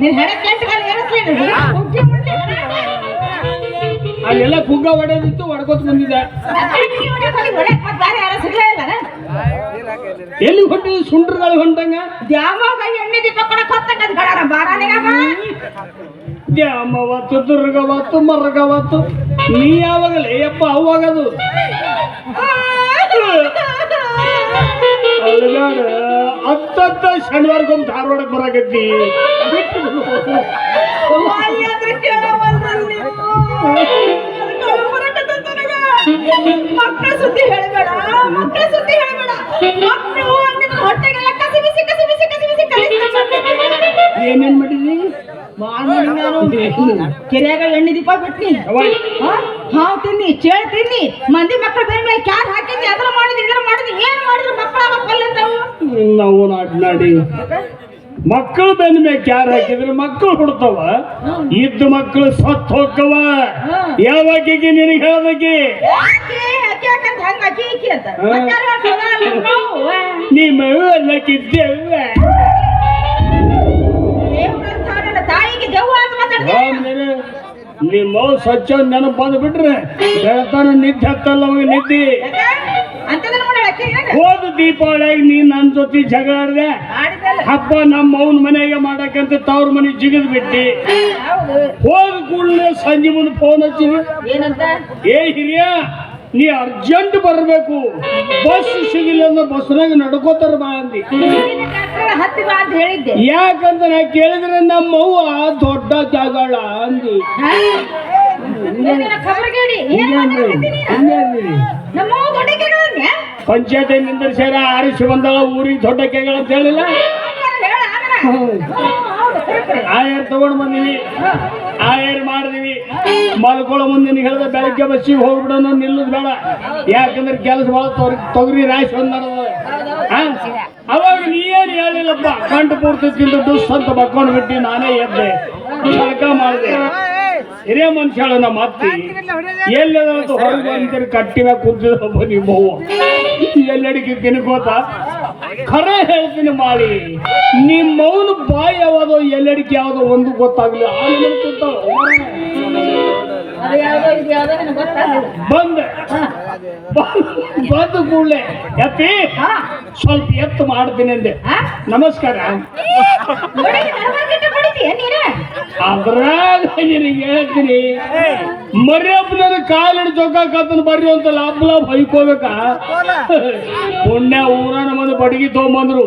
ನೀನ್ ಹೆಣ ಕೆಂಟ ಕಾಲ ಏರಿಸ್ಲೇನು ಮುಗ್ಗಿ ಮುಂದೆ ಅಲ್ಲೆಲ್ಲ ಪುಗ್ಗ ಹೊಡೆದಿತ್ತು ಹೊಡ್ಕೋತ ಬಂದಿದೆ ಎಲ್ಲಿ ಹೊಂಟಿದ್ ಸುಂಡ್ರಗಳು ಹೊಂಟಂಗ? ದ್ಯಾಮವ್ಗ ಎಣ್ಣೆ ದೀಪ ಕೊಡಕ್ ಹೊತ್ತಂಗ ಅದ್ ಗಡಾರ ಬಾರಾನಿಗಮ್ಮ ದ್ಯಾಮವತ್ತು ದುರ್ಗವತ್ತು ಮರ್ಗವತ್ತು. ನೀ ಯಾವಾಗಲೇ ಯಪ್ಪ ಅವಾಗದು. ಅಲ್ಗಾಡ ಹತ್ತತ್ತ ಶನಿವಾರಕ್ಕೊಮ್ಮೆ ಧಾರವಾಡಕ್ಕೆ ಬರಾಕತ್ತಿ. ಮಕ್ಳ ಸುದ್ದಿ ಹೇಳಬೇಡ ಸುದ್ದಿ ಹೇಳ್ಬೇಡ. ಹೊಟ್ಟೆಗೆಲ್ಲ ಕಸಿ ಬಿಸಿ ಕಸಿ ಬಿಸಿ ಕಸಿ ಬಿಸಿ ಕಲಿಸ್ತಾರೆ. ಏನೇನ್ ಮಾಡಿದಿ ಕೆರೆಯಾಗ ಎಣ್ಣೆ ದೀಪ ಬಿಟ್ನಿ? ಹಾವ್ ತಿನ್ನಿ ಚೇಳ್ ತಿನ್ನಿ. ಮಂದಿ ಮಕ್ಕಳ ಬೇರೆ ಮೇಲೆ ಕ್ಯಾರ್ ಹಾಕಿದ್ನಿ ಅದ್ರ ಮಾಡಿದ್ನಿ ಇದ್ರ ಮಾಡಿದ್ನಿ. ಏನ್ ಮಾಡಿದ್ರು ಮಕ್ಕಳ ಕೊಲ್ಲಂತಾವು ನಾವು ನಾಡಿ. ಮಕ್ಕಳು ಬೆನ್ನ ಮೇಲೆ ಯಾರು ಹಾಕಿದ್ರೆ ಮಕ್ಕಳು ಹುಡ್ತವ? ಇದ್ದ ಮಕ್ಕಳು ಸತ್ ಹೋಗ್ತವ? ಯಾವಾಕಿಗೆ ನಿನಗೆ ಹೇಳ್ದಕ್ಕೆ ನಿಮ್ಮ ಅಲ್ಲಕ್ಕಿದ್ದೇವ ನಿಮ್ಮ ಸ್ವಚ್ಛ ನೆನಪು ಬಂದು ಬಿಟ್ರೆ ಬೆಳತಾನ ನಿದ್ದೆ ಹತ್ತಲ್ಲ ಅವಾಗ ನಿದ್ದೆ? ಹೋದ ದೀಪಾವಳಿಯಾಗಿ ನೀ ನನ್ನ ಜೊತೆ ಜಗಳ ಆಡ್ದೆ. ಹಬ್ಬ ನಮ್ಮ ಅವನ ಮನೆಗೆ ಮಾಡಕ್ಕಂತ ತವ್ರ ಮನೆ ಜಿಗಿದ್ ಬಿಟ್ಟಿ. ಹೌದು ಕೂಡಲೇ ಸಂಜೆ ಮುಂದೆ ಫೋನ್ ಹಚ್ಚಿವಿ ಏ ಹಿರಿಯ ನೀ ಅರ್ಜೆಂಟ್ ಬರಬೇಕು. ಬಸ್ ಸಿಗಿಲ್ಲ ಅಂದ್ರೆ ಬಸ್ನಾಗ ನಡ್ಕೋತಾರ ಬಾ ಅಂದಿ. ಯಾಕಂದ್ರೆ ಕೇಳಿದ್ರೆ ನಮ್ಮ ಅವ್ವ ದೊಡ್ಡ ಜಾಗಳ ಅಂದಿ. ಪಂಚಾಯತಿ ಸೇರ ನಿಂದರ್ಸ್ಯಾರ ಆರಿಸಿ ಬಂದಾಗ ಊರಿಗೆ ದೊಡ್ಡ ಕೆಗಳ ಅಂತ ಹೇಳಿಲ್ಲ? ಆಯರ್ ತಗೊಂಡ್ ಬಂದಿವಿ ಆಯರ್ ಮಾಡಿದಿವಿ. ಮಲ್ಕೊಳ್ಳೋ ಮುಂದೆ ನೀನು ಹೇಳಿದ ಬೆಳಗ್ಗೆ ಬಸ್ಸಿಗೆ ಹೋಗ್ಬಿಡೋಣ, ನಿಲ್ಲದ್ ಬೇಡ. ಯಾಕಂದ್ರೆ ಕೆಲಸ ಭಾಳ ತೊಗರಿ ರಾಶಿ ಒಂದ್? ಅವಾಗ. ನೀ ಏನ್ ಹೇಳಿಲ್ಲಪ್ಪ ಕಂಡು ಪೂರ್ತಿ ತಿಂದು ಡುಸ್ ಅಂತ ಬಕ್ಕೊಂಡು ಬಿಟ್ಟು ನಾನೇ ಎದ್ದೆ. ಜಳಕ ಮಾಡಿದೆ. ಹಿರಿಯ ಮನುಷ್ಯ ನಮ್ಮ ಅತ್ತಿ. ಎಲ್ಲದಂತ ಹೊರಗೆ ಅಂತೀರಿ ಕಟ್ಟಿನ ಕುಂತಿದಪ್ಪ ನಿಮ್ಮವ್ವ ಎಲ್ಲಡಿಗೆ ತಿನ್ಕೋತ? ಖರೆ ಹೇಳ್ತೀನಿ ಮಾಡಿ ನಿಮ್ಮವನು ಬಾಯಿ ಯಾವಾಗ ಎಲ್ಲಡಿಕೆ ಯಾವ್ದೋ ಒಂದು ಗೊತ್ತಾಗ್ಲಿ. ಬಂದೆ. ಬಂದ ಕೂಡಲೇ. ಎತ್ತಿ ಸ್ವಲ್ಪ ಎತ್ತು ಮಾಡ್ತೀನಿ ಅಂದೆ. ನಮಸ್ಕಾರ. ಅದ್ರಾಗ ನಿನಗೆ ಹೇಳ್ತೀನಿ. ಮರ್ಯಪ್ಪನ ಕಾಲಿನ ಚೊಕ್ಕಾಕತ್ತನ ಬರ್ರಿ ಅಂತ ಲಾಭ ಲಾಭ ಹೈಕೋಬೇಕ ಪುಣ್ಯ ಊರ ನಮ್ಮನ್ನು ಬಡಗಿ ತಗೊಂಬಂದ್ರು.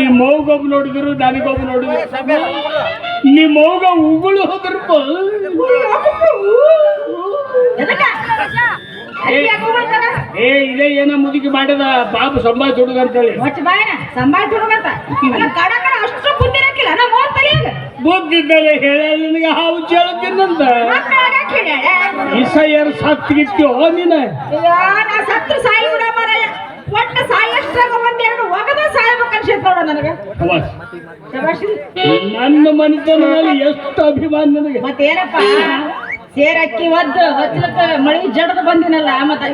ನಿಮ್ಮ ಮೌಗೊಬ್ಬ ನೋಡಿದ್ರು ನನಗೊಬ್ಬ ನೋಡಿದ್ರು. ನಿಮ್ಮ ಮೌಗ ಉಗುಳು ಹೋದ್ರಪ್ಪ? ಏ ಇದೇ ಏನ ಮುದುಕಿ ಮಾಡಿದ ಬಾಬು ಸಂಬಾಳ ಹುಡುಗ ಅಂತೇಳಿ. ಒಟ್ಟು ಬಾಯನ ಸಂಬಾಳ ಹುಡುಗಂತ ಅಲ್ಲ ಕಡ ಕಡ ಅಷ್ಟು ಬುದ್ಧಿ ಇರಕ್ಕಿಲ್ಲ ನಮ್ಮ ಓದ್ ತಲೆಯಾಗ ಬುದ್ಧಿದ್ದಲ್ಲಿ ಹೇಳ ನಿನಗೆ ಹಾವು ಇಸಯ್ಯರು ಕೇಳ್ಯಾಳ ಇಸಯ್ಯರ್ ಸತ್ತಿಗಿತ್ಯೋ ನೀನ. ಸತ್ತು ಸಾಯಿ ಬಿಡ ಮಾರಾಯ ಒಟ್ಟು ಸಾಯಷ್ಟ್ರಾಗ ಒಂದೆರಡು ಒಗದ ಸಾಯ್ಬೇಕು ಅನ್ಸೈತ್ ನೋಡ ನನಗೆ. ನನ್ನ ಮನೆತನದಲ್ಲಿ ಎಷ್ಟು ಅಭಿಮಾನ ನನಗೆ? ಮತ್ತೇನಪ್ಪ? ಸೇರಕ್ಕಿ ಅಕ್ಕಿ ಒದ್ದು ಹಚ್ಚಲಕ್ಕ ಮಳಿ ಜಡದ ಬಂದಿನಲ್ಲ ಮತ್ತೆ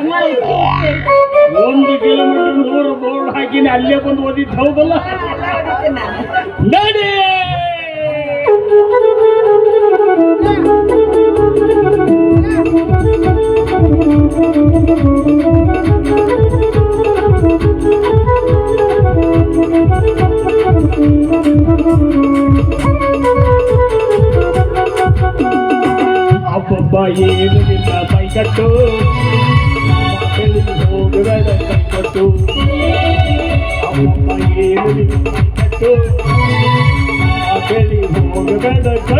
ಒಂದು ಕಿಲೋಮೀಟರ್ ನೂರು ಬೋರ್ಡ್ ಹಾಕಿನಿ ಅಲ್ಲೇ ಬಂದು ಓದಿದ್ದು ಹೌದಲ್ಲ? ನಡಿ! ಅಬ್ಬಬ್ಬ ಏನು ನಿನ್ನ ಬೈಕಟ್ಟು ಮಕ್ಕಳಿಗೆ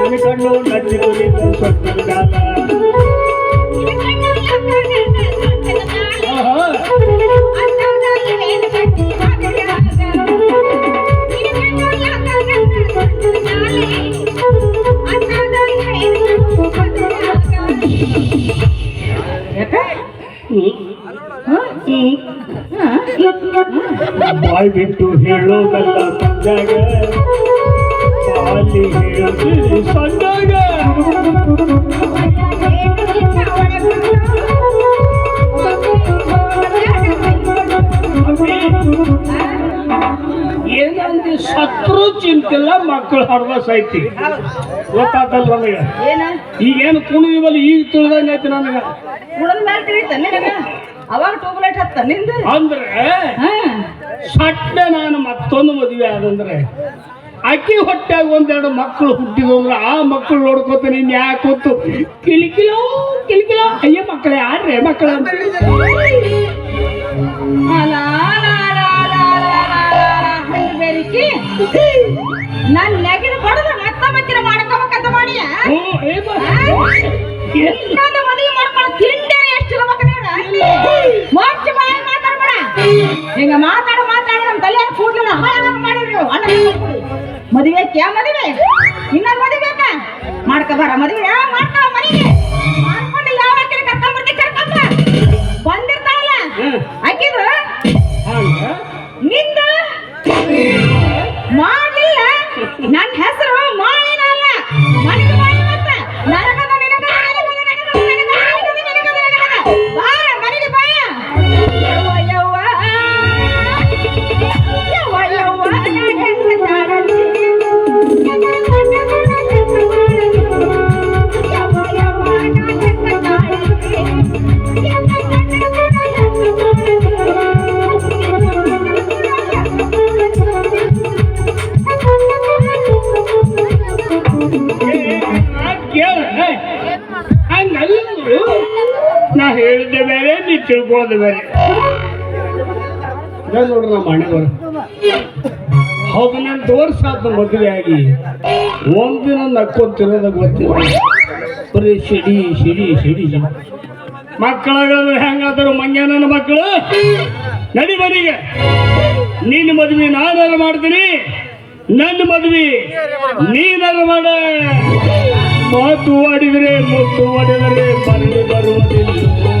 ನನ್ನ ಕಣ್ಣು ನಟ್ಟಿ ಕುರಿತ ಸೊಟ್ಟಿಗಾಲ ಆಹಾ ಬಾಯ್ ಬಿಟ್ಟು ಹೇಳೋದಲ್ಲ ಬಂದಾಗ ಅಲ್ಲಿ ಹೇಳ್ತೀರಿ ಸಂದಾಗ ಏನಂದ್ರೆ ಸತ್ರು ಚಿಂತಿಲ್ಲ ಮಕ್ಕಳು ಹರ್ವಸ್ ಐತಿ ಗೊತ್ತಾತಲ್ಲ ನನಗೆ ಏನು ಈಗೇನು ಕುಣಿವಲ್ಲ ಈಗ ತಿಳಿದಂಗ ಐತಿ ನನಗೆ. ಅವಾಗ ಟೂಬ್ಲೈಟ್ ಹತ್ತ ನಿಂದ? ಅಂದ್ರೆ ಸಟ್ಟ ನಾನು ಮತ್ತೊಂದು ಮದುವೆ ಆದಂದ್ರೆ. ಅಕ್ಕಿ ಹೊಟ್ಟಾಗ ಒಂದೆರಡು ಮಕ್ಕಳು ಹುಟ್ಟಿದ್ರು ಆ ಮಕ್ಕಳು ನೋಡ್ಕೋತ ನೀನ್ ಯಾಕೆ ಹೊತ್ತು ಕಿಲಿಕಿಲೋ ಕಿಲಿಕಿಲೋ ಅಯ್ಯ ಮಕ್ಕಳೇ ಯಾರ್ರೆ ಮಕ್ಕಳ. ನನ್ ನೆಗಿನ ಬಡದು ಮತ್ತಿನ ಮಾಡ್ಕೋಬೇಕಂತ ಮಾಡಿ ಮದುವೆ ಮಾಡ್ಕೊಂಡು ನೀನು? ಬಾಯಿ ಮಾತಾಡ್ಬೇಡ. ಹಿಂಗ ಮಾತಾಡು ಮಾತಾಡಿ ನಮ್ಮ ತಲೆಯಲ್ಲಿ ಕೂದಲಿನ ಮಾಡಿದ್ರು. ಅಣ್ಣ ಮದುವೆ ಕ್ಯಾ ಮದುವೆ? ಇನ್ನೊಂದು ಮದುವೆ ಬೇಕಾ? ಮಾಡ್ಕೋಬಾರ ಮದುವೆ. ಮಾಡ್ತಾವ ಮನೆಗೆ. ತಿಳ್ಕೊಳ್ಳೋದು ಬೇರೆ. ನೋಡ್ರಿ ನಮ್ಮ ಅಣ್ಣವರು ಹದಿನೆಂಟು ವರ್ಷ ಆದ ಮದುವೆ ಆಗಿ ಒಂದಿನ ನಕ್ಕೊಂತಿರೋದ ಗೊತ್ತಿಲ್ಲ. ಬರೀ ಸಿಡಿ ಸಿಡಿ ಸಿಡಿ. ಮಕ್ಕಳಾಗಾದ್ರೆ ಹೆಂಗಾದ್ರು ಮಂಗ್ಯಾನ ಮಕ್ಕಳು? ನಡಿ ಬನಿಗೆ ನಿನ್ನ ಮದುವೆ ನಾನಾರು ಮಾಡ್ತೀನಿ. ನನ್ನ ಮದುವೆ ನೀನಾರು ಮಾಡ. ಮಾತು ಆಡಿದರೆ, ಮುತ್ತು ಒಡೆದರೆ ಬರಲಿ ಬರುವುದಿಲ್ಲ.